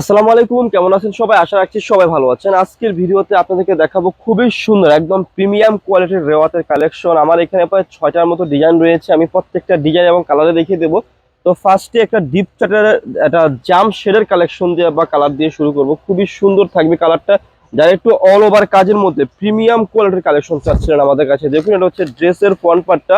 আসসালামু আলাইকুম, কেমন আছেন সবাই? আশা রাখছি সবাই ভালো আছেন। আজকের ভিডিওতে আপনাদেরকে দেখাবো খুবই সুন্দর, একদম প্রিমিয়াম কোয়ালিটির রেওয়াতের কালেকশন। আমার এখানে প্রায় ছয়টার মতো ডিজাইন রয়েছে। আমি প্রত্যেকটা ডিজাইন এবং কালারে দেখিয়ে দেবো। তো ফার্স্টে একটা ডিপ চাটের একটা জাম শেডের কালেকশন দিয়ে বা কালার দিয়ে শুরু করব। খুবই সুন্দর থাকবে কালারটা যারা একটু অল ওভার কাজের মধ্যে প্রিমিয়াম কোয়ালিটির কালেকশন চাচ্ছিলেন আমাদের কাছে, দেখুন এটা হচ্ছে ড্রেসের ফ্রন্ট পার্টটা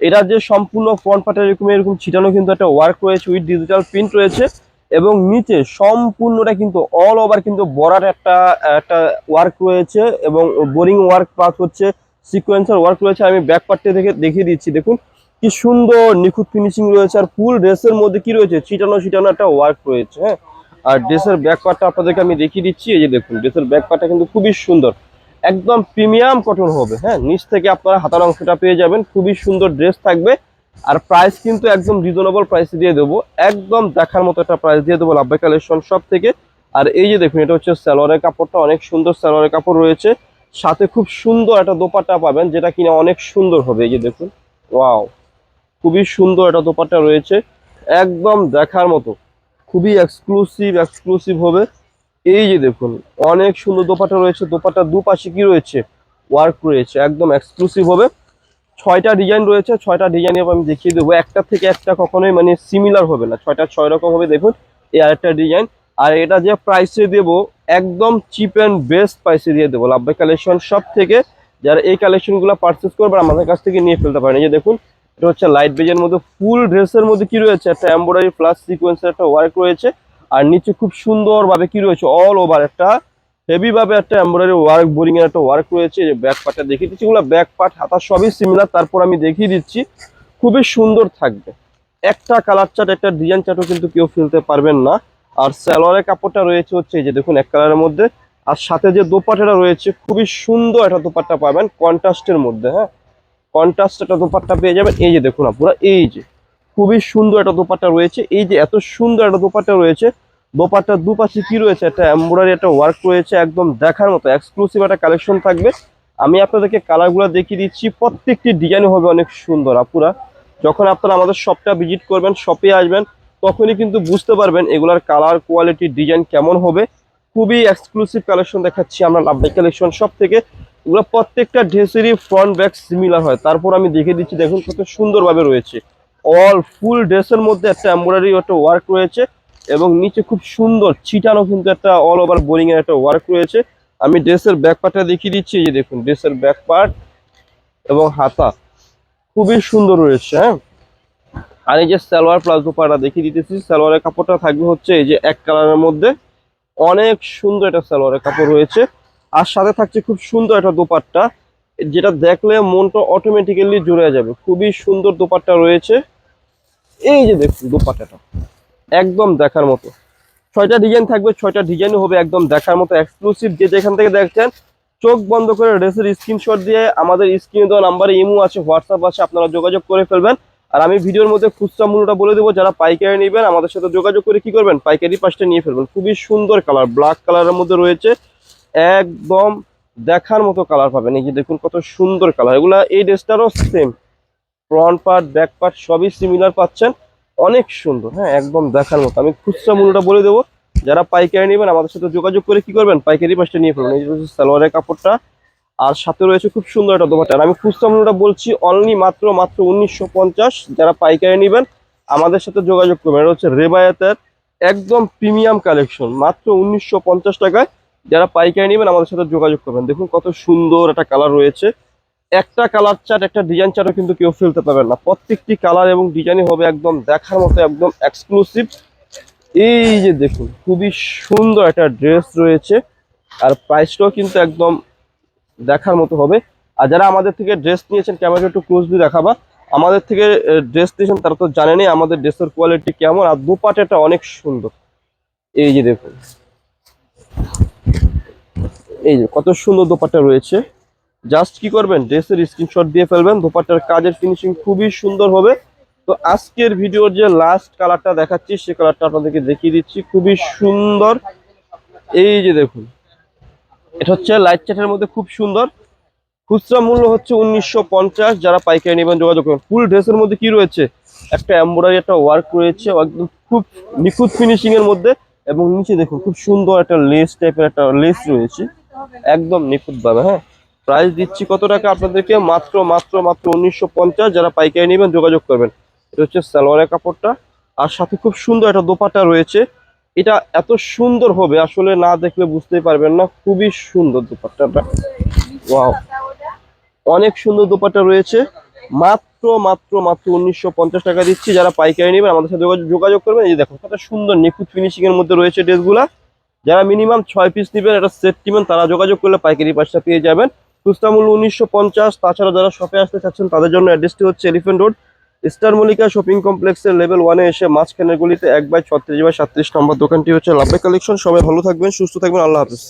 এটা যে সম্পূর্ণ ফ্রন্ট পার্টটা এরকম এরকম ছিটানো কিন্তু একটা ওয়ার্ক রয়েছে উইথ ডিজিটাল প্রিন্ট রয়েছে। এবং নিচে সম্পূর্ণটা কিন্তু অল ওভার কিন্তু বড়ার একটা একটা ওয়ার্ক রয়েছে এবং বোরিং ওয়ার্ক প্লাস হচ্ছে সিকোয়েন্সার ওয়ার্ক রয়েছে। আমি ব্যাক পার্টটা দেখে, দেখিয়ে দিচ্ছি। দেখুন, কি সুন্দর নিখুঁত ফিনিশিং রয়েছে আর ফুল ড্রেসের মধ্যে কি রয়েছে? ছিটানো ছিটানো একটা ওয়ার্ক রয়েছে হ্যাঁ? আর ড্রেসের ব্যাক পার্টটা আপনাদেরকে আমি দেখিয়ে দিচ্ছি। এই যে দেখুন ড্রেসের ব্যাক পার্টটা কিন্তু খুবই সুন্দর। একদম প্রিমিয়াম কটন হবে হ্যাঁ? নিচ থেকে আপনারা হাতার অংশটা পেয়ে যাবেন। খুবই সুন্দর ড্রেস থাকবে। আর প্রাইস কিন্তু একদম রিজনেবল প্রাইসে দিয়ে দেবো। একদম দেখার মতো একটা প্রাইস দিয়ে দেবো লাভবাই কালেকশন সব থেকে। আর এই যে দেখুন, এটা হচ্ছে স্যালোয়ারের কাপড়টা, অনেক সুন্দর সালোয়ারের কাপড় রয়েছে। সাথে খুব সুন্দর একটা দোপাট্টা পাবেন, যেটা কিনা অনেক সুন্দর হবে। এই যে দেখুন ওয়াও খুবই সুন্দর একটা দোপাট্টা রয়েছে। একদম দেখার মতো, খুবই এক্সক্লুসিভ এক্সক্লুসিভ হবে। এই যে দেখুন, অনেক সুন্দর দোপাট্টা রয়েছে। দোপাট্টার দুপাশে কি রয়েছে? ওয়ার্ক রয়েছে। একদম এক্সক্লুসিভ হবে। ছয়টা ডিজাইন রয়েছে, ছয়টা ডিজাইন আমি দেখিয়ে দেবো। একটা থেকে একটা কখনোই মানে সিমিলার হবে না। ছয়টা ছয় রকম হবে, দেখুন। এই আরেকটা ডিজাইন আর এটা যে প্রাইসে দেবো, একদম চিপ অ্যান্ড বেস্ট প্রাইসে দিয়ে দেবো। লাভবাই কালেকশন সব থেকে যারা এই কালেকশনগুলো পারচেস করবেন আমাদের কাছ থেকে নিয়ে ফেলতে পারেন। এই যে দেখুন, এটা হচ্ছে লাইট বেজের মধ্যে ফুল ড্রেসের মধ্যে কি রয়েছে? একটা এম্ব্রয়ডারি প্লাস সিকোয়েন্সের একটা ওয়ার্ক রয়েছে। আর নিচে খুব সুন্দরভাবে কি রয়েছে? অল ওভার একটা হেভি ভাবে একটা এমব্রয়ডারি ওয়ার্ক বোরিং এর একটা ওয়ার্ক রয়েছে, যে ব্যাক পার্টটা দেখিয়ে দিচ্ছি। এগুলো ব্যাক পার্ট হাতা সবই সিমিলার তারপর আমি দেখিয়ে দিচ্ছি। খুবই সুন্দর থাকবে। একটা কালার চার্ট একটা ডিজাইন চার্টও কিন্তু কেউ ফেলতে পারবেন না। আর সালোয়ারের কাপড়টা রয়েছে হচ্ছে এই যে দেখুন, এক কালারের মধ্যে। আর সাথে যে দোপাট্টাটা রয়েছে, খুবই সুন্দর একটা দোপাট্টা পাবেন কন্ট্রাস্টের মধ্যে হ্যাঁ? কন্ট্রাস্ট একটা দোপাট্টা পেয়ে যাবেন। এই যে দেখুন আপনারা, এই যে। খুবই সুন্দর একটা দোপাট্টা রয়েছে। এই যে এত সুন্দর একটা দোপাট্টা রয়েছে দোপাট্টার দুপাশে কি রয়েছে? একটা এমব্রয়ডারি একটা ওয়ার্ক রয়েছে, একদম দেখার মতো এক্সক্লুসিভ একটা কালেকশন থাকবে। আমি আপনাদেরকে কালারগুলো দেখিয়ে দিচ্ছি, প্রত্যেকটি ডিজাইন হবে অনেক সুন্দর, আপুরা। যখন আপনারা আমাদের শপটা ভিজিট করবেন শপে আসবেন, তখনই কিন্তু বুঝতে পারবেন এগুলার কালার কোয়ালিটি ডিজাইন কেমন হবে। খুবই এক্সক্লুসিভ কালেকশন দেখাচ্ছি আমরা লাভবাই কালেকশন সব থেকে। এগুলো প্রত্যেকটা ড্রেসেরই ফ্রন্ট ব্যাক সিমিলার হয়। তারপর আমি দেখে দিচ্ছি, দেখুন কত সুন্দরভাবে রয়েছে। অল ফুল ড্রেসের মধ্যে একটা এমব্রয়ডারি একটা ওয়ার্ক রয়েছে। এবং নিচে খুব সুন্দর ছিটানো কিন্তু একটা অল ওভার বোরিং এর একটা ওয়ার্ক রয়েছে। আমি ড্রেসের ব্যাক পার্টটা দেখিয়ে দিচ্ছি, এই যে দেখুন ড্রেসের ব্যাক পার্ট এবং হাতা। খুবই সুন্দর রয়েছে হ্যাঁ? আর এই যে সালোয়ার প্লাস দুপাটা দেখিয়ে দিতেছি, সালোয়ারের কাপড়টা থাকবে হচ্ছে এই যে এক কালারের মধ্যে। অনেক সুন্দর একটা সালোয়ারের কাপড় রয়েছে। আর সাথে থাকছে খুব সুন্দর একটা দোপাট্টা, যেটা দেখলে মনটা অটোমেটিক্যালি জুড়ে যাবে। খুবই সুন্দর দোপাট্টা রয়েছে। এই যে দেখুন দোপাট্টাটা। একদম দেখার মতো। ছয়টা ডিজাইন থাকবে, ছয়টা ডিজাইন হবে একদম দেখার মতো এক্সক্লুসিভ যে যেখান থেকে দেখছেন, চোখ বন্ধ করে ড্রেসের স্ক্রিনশট দিয়ে আমাদের স্ক্রিনে দেওয়া নাম্বারে ইমো আছে হোয়াটসঅ্যাপ আছে, আপনারা যোগাযোগ করে ফেলবেন। আর আমি ভিডিওর মধ্যে খুচরা মূল্যটা বলে দেবো, যারা পাইকারি নেবেন, আমাদের সাথে যোগাযোগ করে কি করবেন? পাইকারি পাশটা নিয়ে ফেলবেন। খুবই সুন্দর কালার ব্ল্যাক কালারের মধ্যে রয়েছে। একদম দেখার মতো কালার পাবেন। এই যে দেখুন কত সুন্দর কালার এগুলা এই ড্রেসটারও same front part back part সবই সিমিলার পাচ্ছেন। অনেক সুন্দর হ্যাঁ একদম দেখার মতো। আমি খুচরা মূল্যটা বলে দেবো, যারা পাইকারি নেবেন, আমাদের সাথে যোগাযোগ করে কি করবেন, পাইকারি পাশটা নিয়ে ফেলবেন এই যে সালোয়ারের কাপড়টা, আর সাথে রয়েছে খুব সুন্দর একটা দোপাটা আর আমি খুচরা মূল্যটা বলছি অনলি মাত্র মাত্র উনিশশো পঞ্চাশ, যারা পাইকারি নেবেন, আমাদের সাথে যোগাযোগ করবেন। এটা হচ্ছে রেবায়াতের একদম প্রিমিয়াম কালেকশন মাত্র উনিশশো পঞ্চাশ টাকায়। যারা পাইকারি নেবেন, আমাদের সাথে যোগাযোগ করবেন। দেখুন কত সুন্দর একটা কালার রয়েছে। একটা কালার চার্ট একটা ডিজাইন চার্টও কিন্তু কেউ ফেলতে পারবেন না। প্রত্যেকটি কালার এবং ডিজাইনই হবে একদম দেখার মতো, একদম এক্সক্লুসিভ এই যে দেখুন, খুবই সুন্দর একটা ড্রেস রয়েছে। আর প্রাইসটাও কিন্তু একদম দেখার মতো হবে। আর যারা আমাদের থেকে ড্রেস নিয়েছেন ক্যামেরা একটু ক্লোজলি দেখাবা। আমাদের থেকে ড্রেস নিয়েছেন, তারা তো জানেনই আমাদের ড্রেসের কোয়ালিটি কেমন। আর দুপাটাটা অনেক সুন্দর। এই যে দেখুন, এই যে কত সুন্দর দোপাট্টা রয়েছে। জাস্ট কি করবেন? ড্রেসের স্ক্রিনশট দিয়ে ফেলবেন, দোপাট্টার কাজের ফিনিশিং খুবই সুন্দর হবে। তো আজকের ভিডিওর যে লাস্ট কালারটা দেখাচ্ছি, সে কালারটা আপনাদেরকে দেখিয়ে দিচ্ছি। খুবই সুন্দর। এই যে দেখুন, এটা হচ্ছে লাইট চাটের মধ্যে খুব সুন্দর। খুচরা মূল্য হচ্ছে উনিশশো পঞ্চাশ। যারা পাইকারি নেবেন, যোগাযোগ করবেন ফুল ড্রেসের মধ্যে কি রয়েছে? একটা এমব্রয়ডারি একটা ওয়ার্ক রয়েছে একদম খুব নিখুঁত ফিনিশিং এর মধ্যে। এবং নিচে দেখুন, খুব সুন্দর একটা লেস টাইপের একটা লেস রয়েছে। একদম নিখুঁতভাবে হ্যাঁ? প্রাইস দিচ্ছি কত টাকা আপনাদেরকে? মাত্র মাত্র মাত্র উনিশশো পঞ্চাশ। যারা পাইকারি নেবেন, যোগাযোগ করবেন। এটা হচ্ছে সালোয়ারের কাপড়টা। আর সাথে খুব সুন্দর একটা দোপাটা রয়েছে। এটা এত সুন্দর হবে, আসলে না দেখলে বুঝতেই পারবেন না। খুবই সুন্দর দোপাট্টাটা। ওয়াও অনেক সুন্দর দোপাট্টা রয়েছে। মাত্র মাত্র মাত্র উনিশশো পঞ্চাশ টাকা দিচ্ছি। যারা পাইকারি নেবেন, আমাদের সাথে যোগাযোগ- করবেন। এই দেখো, কত সুন্দর নিখুঁত ফিনিশিং এর মধ্যে রয়েছে ড্রেসগুলা। যারা মিনিমাম ছয় পিস নেবেন, একটা সেট নেবেন তারা যোগাযোগ করলে পাইকারি পাঁচটা পেয়ে যাবেন। খুচরা উনিশশো পঞ্চাশ, তাছাড়া যারা শপে আসতে চাচ্ছেন, তাদের জন্য অ্যাড্রেসটি হচ্ছে Elephant Road Star Mallika shopping কমপ্লেক্সের লেভেল ওয়ানে এসে মাঝখানের গুলিতে এক বাই ছত্রিশ বাই সাতত্রিশ নম্বর দোকানটি হচ্ছে লাভবে কালেকশন সবাই ভালো থাকবেন, সুস্থ থাকবেন, আল্লাহ হাফিজ।